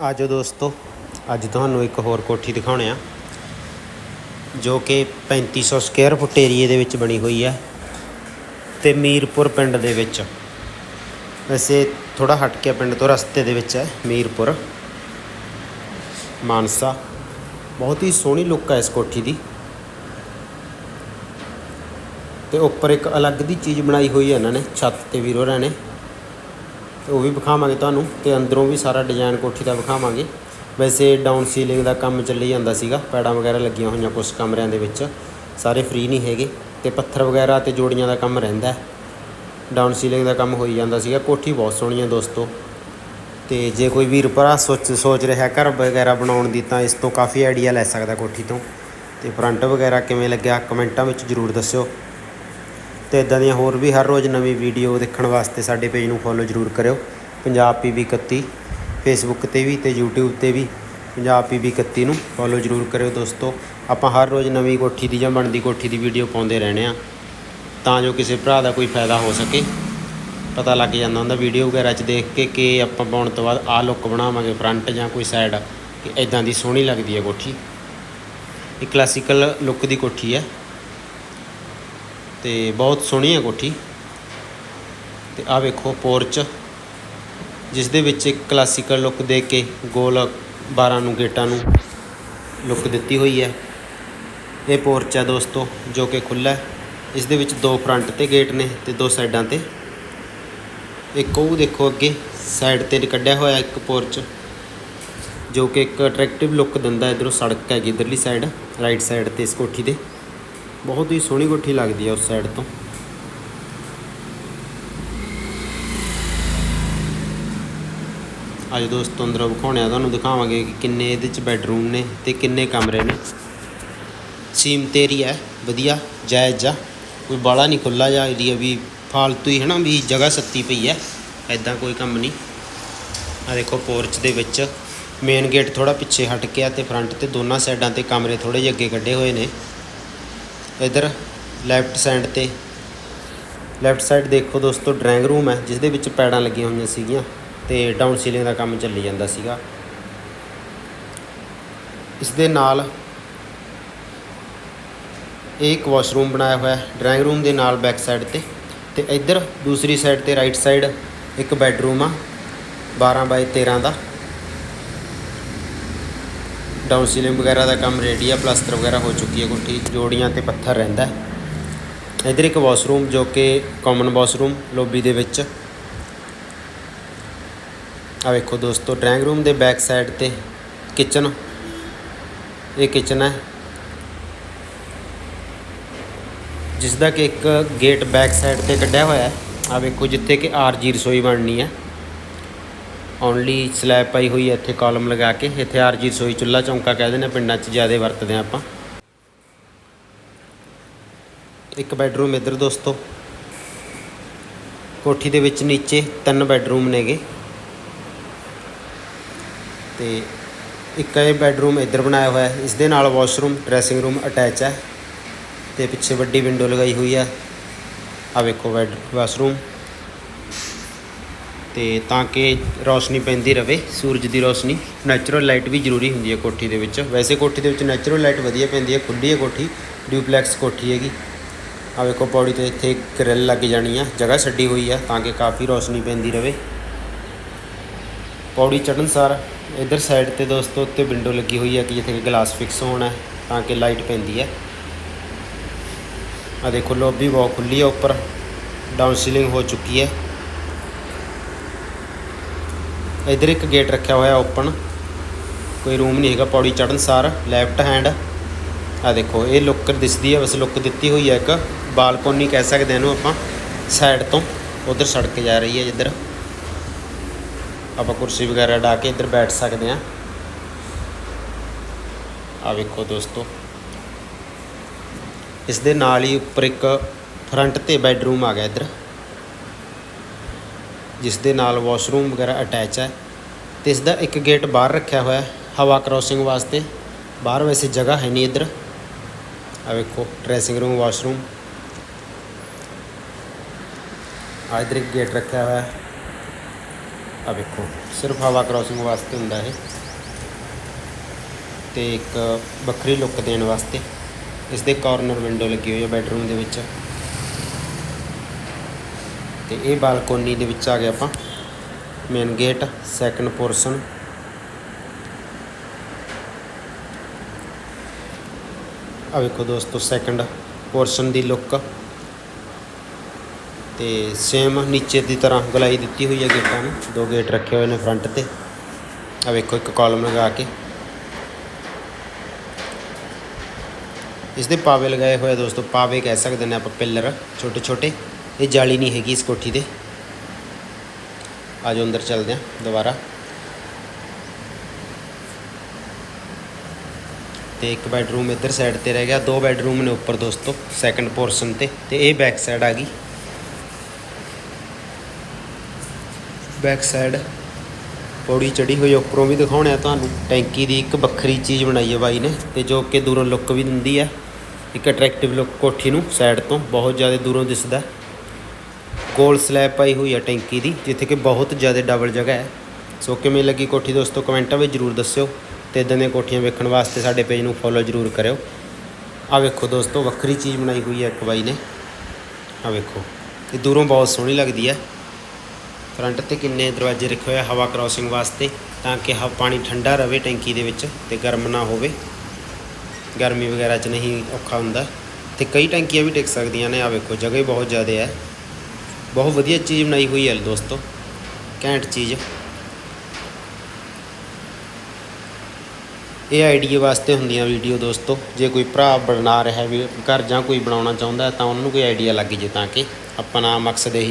ਆਜੋ ਦੋਸਤੋ, ਅੱਜ ਤੁਹਾਨੂੰ ਇੱਕ ਹੋਰ ਕੋਠੀ ਦਿਖਾਉਣੇ ਆ, ਜੋ ਕਿ 3500 ਸਕੁਅਰ ਫੁੱਟ ਏਰੀਏ ਦੇ ਵਿੱਚ ਬਣੀ ਹੋਈ ਹੈ ਤੇ ਮੀਰਪੁਰ ਪਿੰਡ ਦੇ ਵਿੱਚ। ਵੈਸੇ ਥੋੜਾ ਹਟ ਕੇ ਪਿੰਡ ਤੋਂ ਰਸਤੇ ਦੇ ਵਿੱਚ ਹੈ, ਮੀਰਪੁਰ। ਮਾਨਸਾ। ਬਹੁਤ ਹੀ ਸੋਹਣੀ ਲੁੱਕ ਹੈ ਇਸ ਕੋਠੀ ਦੀ। ਤੇ ਉੱਪਰ ਇੱਕ ਅਲੱਗ ਦੀ ਚੀਜ਼ ਬਣਾਈ ਹੋਈ ਹੈ ਇਹਨਾਂ ਨੇ, ਛੱਤ ਤੇ ਵੀਰੋ ਰਹਿਣੇ। ਤੇ ਉਹ ਵੀ ਵਿਖਾਵਾਂਗੇ ਤੁਹਾਨੂੰ ਤੇ ਅੰਦਰੋਂ ਵੀ ਸਾਰਾ ਡਿਜ਼ਾਈਨ ਕੋਠੀ ਦਾ ਵਿਖਾਵਾਂਗੇ। ਵੈਸੇ ਡਾਊਨ ਸੀਲਿੰਗ ਦਾ ਕੰਮ ਚੱਲੀ ਜਾਂਦਾ ਸੀਗਾ, ਪੈੜਾਂ ਵਗੈਰਾ ਲੱਗੀਆਂ ਹੋਈਆਂ ਕੁਝ ਕਮਰਿਆਂ ਦੇ ਵਿੱਚ, ਸਾਰੇ ਫ੍ਰੀ ਨਹੀਂ ਹੈਗੇ ਤੇ ਪੱਥਰ ਵਗੈਰਾ ਤੇ ਜੋੜੀਆਂ ਦਾ ਕੰਮ ਰਹਿੰਦਾ। ਡਾਊਨ ਸੀਲਿੰਗ ਦਾ ਕੰਮ ਹੋਈ ਜਾਂਦਾ ਸੀਗਾ, ਕੋਠੀ ਬਹੁਤ ਸੋਹਣੀ ਹੈ ਦੋਸਤੋ। ਤੇ ਜੇ ਕੋਈ ਵੀਰ ਭਰਾ ਸੋਚ ਸੋਚ ਰਿਹਾ ਘਰ ਵਗੈਰਾ ਬਣਾਉਣ ਦੀ ਤਾਂ ਇਸ ਤੋਂ ਕਾਫੀ ਆਈਡੀਆ ਲੈ ਸਕਦਾ ਕੋਠੀ ਤੋਂ। ਤੇ ਫਰੰਟ ਵਗੈਰਾ ਕਿਵੇਂ ਲੱਗਿਆ, ਕਮੈਂਟਾਂ ਵਿੱਚ ਜਰੂਰ ਦੱਸਿਓ। ਤੇ ਇਦਾਂ ਦੀਆਂ ਹੋਰ ਵੀ ਹਰ ਰੋਜ਼ ਨਵੀਂ ਵੀਡੀਓ ਦੇਖਣ ਵਾਸਤੇ ਸਾਡੇ ਪੇਜ ਨੂੰ ਫੋਲੋ ਜਰੂਰ ਕਰਿਓ। ਪੰਜਾਬ ਪੀਬੀ 31 ਫੇਸਬੁੱਕ ਤੇ ਵੀ ਤੇ YouTube ਤੇ ਵੀ ਪੰਜਾਬ ਪੀਬੀ 31 ਨੂੰ ਫੋਲੋ ਜਰੂਰ ਕਰਿਓ ਦੋਸਤੋ। ਆਪਾਂ ਹਰ ਰੋਜ਼ ਨਵੀਂ ਕੋਠੀ ਦੀ ਜਾਂ ਬਣਦੀ ਕੋਠੀ ਦੀ ਵੀਡੀਓ ਪਾਉਂਦੇ ਰਹਿਣੇ ਆ ਤਾਂ ਜੋ ਕਿਸੇ ਭਰਾ ਦਾ ਕੋਈ ਫਾਇਦਾ ਹੋ ਸਕੇ। ਪਤਾ ਲੱਗ ਜਾਂਦਾ ਹੁੰਦਾ ਵੀਡੀਓ ਵਗੈਰਾ 'ਚ ਦੇਖ ਕੇ ਕਿ ਆਪਾਂ ਪਾਉਣ ਤੋਂ ਬਾਅਦ ਆਹ ਲੁੱਕ ਬਣਾਵਾਂਗੇ ਫਰੰਟ ਜਾਂ ਕੋਈ ਸਾਈਡ ਕਿ ਇਦਾਂ ਦੀ ਸੋਹਣੀ ਲੱਗਦੀ ਹੈ ਕੋਠੀ। ਇਹ ਕਲਾਸੀਕਲ ਲੁੱਕ ਦੀ ਕੋਠੀ ਹੈ। ਤੇ ਬਹੁਤ ਸੋਹਣੀ ਹੈ ਕੋਠੀ। ਤੇ ਆਹ ਵੇਖੋ ਪੋਰਚ, ਜਿਸ ਦੇ ਵਿੱਚ ਇੱਕ ਕਲਾਸੀਕਲ ਲੁੱਕ ਦੇ ਕੇ ਗੋਲ 12 ਨੂੰ ਗੇਟਾਂ ਨੂੰ ਲੁੱਕ ਦਿੱਤੀ ਹੋਈ ਹੈ। ਇਹ ਪੋਰਚ ਹੈ ਦੋਸਤੋ, ਜੋ ਕਿ ਖੁੱਲ੍ਹਾ ਹੈ। ਇਸ ਦੇ ਵਿੱਚ ਦੋ ਫਰੰਟ ਤੇ ਗੇਟ ਨੇ ਤੇ ਦੋ ਸਾਈਡਾਂ ਤੇ। ਇੱਕ ਉਹ ਦੇਖੋ ਅੱਗੇ ਸਾਈਡ ਤੇ ਕੱਢਿਆ ਹੋਇਆ ਇੱਕ ਪੋਰਚ, ਜੋ ਕਿ ਇੱਕ ਅਟਰੈਕਟਿਵ ਲੁੱਕ ਦਿੰਦਾ ਇਧਰੋਂ ਸੜਕ ਹੈਗੀ, ਇਧਰਲੀ ਸਾਈਡ ਰਾਈਟ ਸਾਈਡ ਤੇ ਇਸ ਕੋਠੀ ਦੇ। ਬਹੁਤ ਹੀ ਸੋਹਣੀ ਕੋਠੀ ਲੱਗਦੀ ਹੈ ਉਸ ਸਾਈਡ ਤੋਂ। ਅੱਜ ਦੋਸਤੋ ਅੰਦਰੋਂ ਵਿਖਾਉਣੇ ਆ ਤੁਹਾਨੂੰ ਦਿਖਾਵਾਂਗੇ ਕਿ ਕਿੰਨੇ ਇਹਦੇ ਚ ਬੈਡਰੂਮ ਨੇ ਤੇ ਕਿੰਨੇ ਕਮਰੇ ਨੇ। ਸੀਮਤ ਏਰੀਆ ਵਧੀਆ, ਜਾਇਜ਼ ਆ। ਕੋਈ ਬਾਲਾ ਨਹੀਂ ਖੁੱਲਾ ਜਾ ਏਰੀਆ ਵੀ ਫਾਲਤੂ ਹੀ ਹੈ ਨਾ ਵੀ ਜਗ੍ਹਾ ਸੱਤੀ ਪਈ ਹੈ। ਐਦਾਂ ਕੋਈ ਕੰਮ ਨਹੀਂ। ਆ ਦੇਖੋ ਪੋਰਚ ਦੇ ਵਿੱਚ ਮੇਨ ਗੇਟ ਥੋੜਾ ਪਿੱਛੇ ਹਟ ਗਿਆ ਤੇ ਫਰੰਟ ਤੇ ਦੋਨਾਂ ਸਾਈਡਾਂ ਤੇ ਕਮਰੇ ਥੋੜੇ ਜਿਹੇ ਅੱਗੇ ਕੱਢੇ ਹੋਏ ਨੇ। ਇਧਰ ਲੈਫਟ ਸਾਈਡ ਤੇ। ਲੈਫਟ ਸਾਈਡ ਦੇਖੋ ਦੋਸਤੋ ਡਰਾਇੰਗ ਰੂਮ ਹੈ ਜਿਸ ਦੇ ਵਿੱਚ ਪੈੜਾਂ ਲੱਗੀਆਂ ਹੋਈਆਂ ਸੀਗੀਆਂ ਤੇ ਡਾਊਨ ਸੀਲਿੰਗ ਦਾ ਕੰਮ ਚੱਲੀ ਜਾਂਦਾ ਸੀਗਾ। ਇਸ ਦੇ ਨਾਲ ਇਹ ਇੱਕ ਵਾਸ਼ਰੂਮ ਬਣਾਇਆ ਹੋਇਆ ਹੈ ਡਰਾਇੰਗ ਰੂਮ ਦੇ ਨਾਲ ਬੈਕ ਸਾਈਡ ਤੇ। ਤੇ ਇੱਧਰ ਦੂਸਰੀ ਸਾਈਡ ਤੇ ਰਾਈਟ ਸਾਈਡ ਇੱਕ ਬੈੱਡਰੂਮ ਆ 12 ਬਾਈ 13 ਦਾ। ਡਾਊਨ ਸੀਲਿੰਗ ਵਗੈਰਾ ਦਾ ਕੰਮ ਰੈਡੀ ਆ ਪਲਾਸਟਰ ਵਗੈਰਾ ਹੋ ਚੁੱਕੀ ਹੈ ਕੋਠੀ ਜੋੜੀਆਂ ਤੇ ਪੱਥਰ ਰਹਿੰਦਾ ਹੈ। ਇੱਧਰ ਇੱਕ ਵਾਸ਼ਰੂਮ ਜੋ ਕਿ ਕਾਮਨ ਵਾਸ਼ਰੂਮ ਲੋਬੀ ਦੇ ਵਿੱਚ। ਆ ਵੇਖੋ ਦੋਸਤੋ ਡਰਾਇੰਗ ਰੂਮ ਦੇ ਬੈਕ ਸਾਈਡ ਤੇ ਕਿਚਨ ਇਹ ਕਿਚਨ ਹੈ। ਜਿਸ ਦਾ ਕਿ ਇੱਕ ਗੇਟ ਬੈਕ ਸਾਈਡ ਤੇ ਕੱਢਿਆ ਹੋਇਆ ਹੈ। ਆ ਵੇਖੋ ਜਿੱਥੇ ਕਿ ਆਰਜੀ ਰਸੋਈ ਬਣਨੀ ਹੈ। ਓਨਲੀ ਸਲੈਬ ਪਾਈ ਹੋਈ ਹੈ, ਇੱਥੇ ਕਾਲਮ ਲਗਾ ਕੇ, ਇੱਥੇ ਆਰਜੀ ਰਸੋਈ ਚੁੱਲਾ ਚੌਂਕਾ ਕਹਿੰਦੇ ਨੇ, ਪਿੰਡਾਂ 'ਚ ਜ਼ਿਆਦਾ ਵਰਤਦੇ ਆ ਆਪਾਂ। ਇੱਕ ਬੈਡਰੂਮ ਇੱਧਰ ਦੋਸਤੋ। ਕੋਠੀ ਦੇ ਵਿੱਚ ਨੀਚੇ ਤਿੰਨ ਬੈਡਰੂਮ ਨੇਗੇ। ਤੇ ਇੱਕ ਇਹ ਬੈਡਰੂਮ ਇੱਧਰ ਬਣਾਇਆ ਹੋਇਆ ਹੈ। ਇਸ ਦੇ ਨਾਲ ਵਾਸ਼ਰੂਮ ਡਰੈਸਿੰਗ ਰੂਮ ਅਟੈਚ ਹੈ। ਤੇ ਪਿੱਛੇ ਵੱਡੀ ਵਿੰਡੋ ਲਗਾਈ ਹੋਈ ਹੈ। ਆ ਵੇਖੋ ਬੈਡ ਵਾਸ਼ਰੂਮ ਤੇ ਤਾਂ ਕਿ ਰੋਸ਼ਨੀ ਪੈਂਦੀ ਰਵੇ, ਸੂਰਜ ਦੀ ਰੌਸ਼ਨੀ। ਨੈਚੁਰਲ ਲਾਈਟ ਵੀ ਜ਼ਰੂਰੀ ਹੁੰਦੀ ਹੈ ਕੋਠੀ ਦੇ ਵਿੱਚ। ਵੈਸੇ ਕੋਠੀ ਦੇ ਵਿੱਚ ਨੈਚੁਰਲ ਲਾਈਟ ਵਧੀਆ ਪੈਂਦੀ ਹੈ ਖੁੱਲੀ ਹੈ ਕੋਠੀ ਡਿਊਪਲੈਕਸ ਕੋਠੀ ਹੈਗੀ। ਆ ਵੇਖੋ ਪੌੜੀ ਤੇ ਇੱਥੇ ਗ੍ਰਿਲ ਲੱਗ ਜਾਣੀ ਆ, ਜਗ੍ਹਾ ਛੱਡੀ ਹੋਈ ਆ, ਤਾਂ ਕਿ ਕਾਫੀ ਰੋਸ਼ਨੀ ਪੈਂਦੀ ਰਵੇ। ਪੌੜੀ ਚੜਨ ਸਾਰ ਇਧਰ ਸਾਈਡ ਤੇ ਦੋਸਤੋ, ਉੱਤੇ ਵਿੰਡੋ ਲੱਗੀ ਹੋਈ ਹੈ ਕਿ ਜਿੱਥੇ ਗਲਾਸ ਫਿਕਸ ਹੋਣਾ ਤਾਂ ਕਿ ਲਾਈਟ ਪੈਂਦੀ ਹੈ। ਆ ਦੇਖੋ ਲੌਬੀ ਬਹੁਤ ਖੁੱਲੀ ਹੈ ਉੱਪਰ ਡਾਊਨ ਸੀਲਿੰਗ ਹੋ ਚੁੱਕੀ ਹੈ। ਇਧਰ ਇੱਕ ਗੇਟ ਰੱਖਿਆ ਹੋਇਆ ਓਪਨ। ਕੋਈ ਰੂਮ ਨਹੀਂ ਹੈਗਾ, ਪੌੜੀ ਚੜਨ ਸਾਰ ਲੈਫਟ ਹੈਂਡ ਆ ਦੇਖੋ, ਇਹ ਲੁੱਕ ਦਿਸਦੀ ਹੈ ਬਸ ਲੁੱਕ ਦਿੱਤੀ ਹੋਈ ਹੈ ਇੱਕ। ਬਾਲਕੋਨੀ ਕਹਿ ਸਕਦੇ ਇਹਨੂੰ ਆਪਾਂ ਸਾਈਡ ਤੋਂ। ਉਧਰ ਸੜਕ ਜਾ ਰਹੀ ਹੈ ਜਿੱਧਰ। ਆਪਾਂ ਕੁਰਸੀ ਵਗੈਰਾ ਢਾ ਕੇ ਇੱਧਰ ਬੈਠ ਸਕਦੇ ਹਾਂ ਆ ਵੇਖੋ ਦੋਸਤੋ। ਇਸ ਦੇ ਨਾਲ ਹੀ ਉੱਪਰ ਇੱਕ ਫਰੰਟ ਤੇ ਬੈੱਡਰੂਮ ਆ ਗਿਆ ਇੱਧਰ। ਜਿਸ ਦੇ ਨਾਲ ਵਾਸ਼ਰੂਮ ਵਗੈਰਾ ਅਟੈਚ ਹੈ ਤੇ ਇਸ ਦਾ ਇੱਕ ਗੇਟ ਬਾਹਰ ਰੱਖਿਆ ਹੋਇਆ ਹੈ, ਹਵਾ ਕ੍ਰੋਸਿੰਗ ਵਾਸਤੇ। ਬਾਹਰ ਵੈਸੇ ਜਗ੍ਹਾ ਹੈ ਨਹੀਂ ਇੱਧਰ। ਆ ਵੇਖੋ ਡਰੈਸਿੰਗ ਰੂਮ ਵਾਸ਼ਰੂਮ। ਆ ਇੱਧਰ ਇੱਕ ਗੇਟ ਰੱਖਿਆ ਹੋਇਆ ਹੈ। ਆ ਵੇਖੋ, ਸਿਰਫ ਹਵਾ ਕ੍ਰਾਸਿੰਗ ਵਾਸਤੇ ਹੁੰਦਾ ਇਹ। ਤੇ ਇੱਕ ਵੱਖਰੀ ਲੁੱਕ ਦੇਣ ਵਾਸਤੇ। ਇਸ ਦੇ ਕਾਰਨਰ ਵਿੰਡੋ ਲੱਗੀ ਹੋਈ ਹੈ ਬੈਡਰੂਮ ਦੇ ਵਿੱਚ। ਤੇ ਇਹ ਬਾਲਕੋਨੀ ਦੇ ਵਿੱਚ ਆ ਗਏ ਆਪਾਂ। ਮੇਨ ਗੇਟ ਸੈਕੰਡ ਪੋਰਸ਼ਨ ਆ ਵੇਖੋ ਦੋਸਤੋ ਸੈਕੰਡ ਪੋਰਸ਼ਨ ਦੀ ਲੁੱਕ ਤੇ ਸੇਮ ਨੀਚੇ ਦੀ ਤਰ੍ਹਾਂ ਗਲਾਈ ਦਿੱਤੀ ਹੋਈ ਹੈ ਗੇਟਾਂ ਨੂੰ। ਦੋ ਗੇਟ ਰੱਖੇ ਹੋਏ ਨੇ ਫਰੰਟ ਤੇ। ਆ ਵੇਖੋ, ਇੱਕ ਕਾਲਮ ਲਗਾ ਕੇ। ਇਸ ਦੇ ਪਾਵੇ ਲਗਾਏ ਹੋਏ ਦੋਸਤੋ, ਪਾਵੇ ਕਹਿ ਸਕਦੇ ਨੇ ਆਪਾਂ ਪਿਲਰ ਛੋਟੇ ਛੋਟੇ ਇਹ ਜਾਲੀ ਨਹੀਂ ਹੈਗੀ ਇਸ ਕੋਠੀ ਦੇ ਆਜੋ ਅੰਦਰ ਚੱਲਦੇ ਹਾਂ ਦੁਬਾਰਾ। ਤੇ ਇੱਕ ਬੈਡਰੂਮ ਇੱਧਰ ਸਾਈਡ ਤੇ ਰਹਿ ਗਿਆ। ਦੋ ਬੈਡਰੂਮ ਨੇ ਉੱਪਰ ਦੋਸਤੋ ਸੈਕੰਡ ਪੋਰਸ਼ਨ ਤੇ। ਤੇ ਇਹ ਬੈਕ ਸਾਈਡ ਆ ਗਈ। ਬੈਕ ਸਾਈਡ ਪੌੜੀ ਚੜੀ ਹੋਈ, ਉੱਪਰੋਂ ਵੀ ਦਿਖਾਉਣੇ ਆ ਤੁਹਾਨੂੰ। ਟੈਂਕੀ ਦੀ ਇੱਕ ਵੱਖਰੀ ਚੀਜ਼ ਬਣਾਈ ਹੈ ਬਾਈ ਨੇ, ਤੇ ਜੋ ਕਿ ਦੂਰੋਂ ਲੁੱਕ ਵੀ ਦਿੰਦੀ ਹੈ। ਇੱਕ ਅਟਰੈਕਟਿਵ ਲੁੱਕ ਕੋਠੀ ਨੂੰ ਸਾਈਡ ਤੋਂ, ਬਹੁਤ ਜ਼ਿਆਦਾ ਦੂਰੋਂ ਦਿਸਦਾ। ਗੋਲ ਸਲੈਬ ਪਾਈ ਹੋਈ ਹੈ ਟੈਂਕੀ ਦੀ, ਜਿੱਥੇ ਕਿ ਬਹੁਤ ਜ਼ਿਆਦਾ ਡਬਲ ਜਗ੍ਹਾ ਹੈ। ਸੋ ਕਿਵੇਂ ਲੱਗੀ ਕੋਠੀ ਦੋਸਤੋ, ਕਮੈਂਟਾਂ ਵਿੱਚ ਜਰੂਰ ਦੱਸਿਓ ਤੇ ਇਦਾਂ ਦੀਆਂ ਕੋਠੀਆਂ ਵੇਖਣ ਵਾਸਤੇ ਸਾਡੇ ਪੇਜ ਨੂੰ ਫੋਲੋ ਜਰੂਰ ਕਰਿਓ। ਆ ਵੇਖੋ ਦੋਸਤੋ, ਵੱਖਰੀ ਚੀਜ਼ ਬਣਾਈ ਹੋਈ ਹੈ ਇੱਕ ਬਾਈ ਨੇ। ਆ ਵੇਖੋ ਇਹ ਦੂਰੋਂ ਬਹੁਤ ਸੋਹਣੀ ਲੱਗਦੀ ਹੈ ਫਰੰਟ ਤੇ ਕਿੰਨੇ ਦਰਵਾਜ਼ੇ ਰੱਖੇ ਹੋਏ ਆ ਹਵਾ ਕ੍ਰਾਸਿੰਗ ਵਾਸਤੇ, ਤਾਂ ਕਿ ਹ, ਪਾਣੀ ਠੰਡਾ ਰਵੇ ਟੈਂਕੀ ਦੇ ਵਿੱਚ ਤੇ ਗਰਮ ਨਾ ਹੋਵੇ। ਗਰਮੀ ਵਗੈਰਾ 'ਚ ਨਹੀਂ ਔਖਾ ਹੁੰਦਾ। ਤੇ ਕਈ ਟੈਂਕੀਆਂ ਵੀ ਟਿਕ ਸਕਦੀਆਂ ਨੇ ਆ ਵੇਖੋ, ਜਗ੍ਹਾ ਹੀ ਬਹੁਤ ਜ਼ਿਆਦਾ ਹੈ। ਬਹੁਤ ਵਧੀਆ ਚੀਜ਼ ਬਣਾਈ ਹੋਈ ਹੈ ਦੋਸਤੋ, ਘੈਂਟ ਚੀਜ਼। ਇਹ ਆਈਡੀਆ ਵਾਸਤੇ ਹੁੰਦੀਆਂ ਵੀਡੀਓ ਦੋਸਤੋ, ਜੇ ਕੋਈ ਭਰਾ ਬਣਾ ਰਿਹਾ ਵੀ, ਘਰ ਜਾਂ ਕੋਈ ਬਣਾਉਣਾ ਚਾਹੁੰਦਾ ਤਾਂ ਉਹਨਾਂ ਨੂੰ ਕੋਈ ਆਈਡੀਆ ਲੱਗ ਜੇ ਤਾਂ ਕਿ ਆਪਣਾ ਮਕਸਦ ਇਹੀ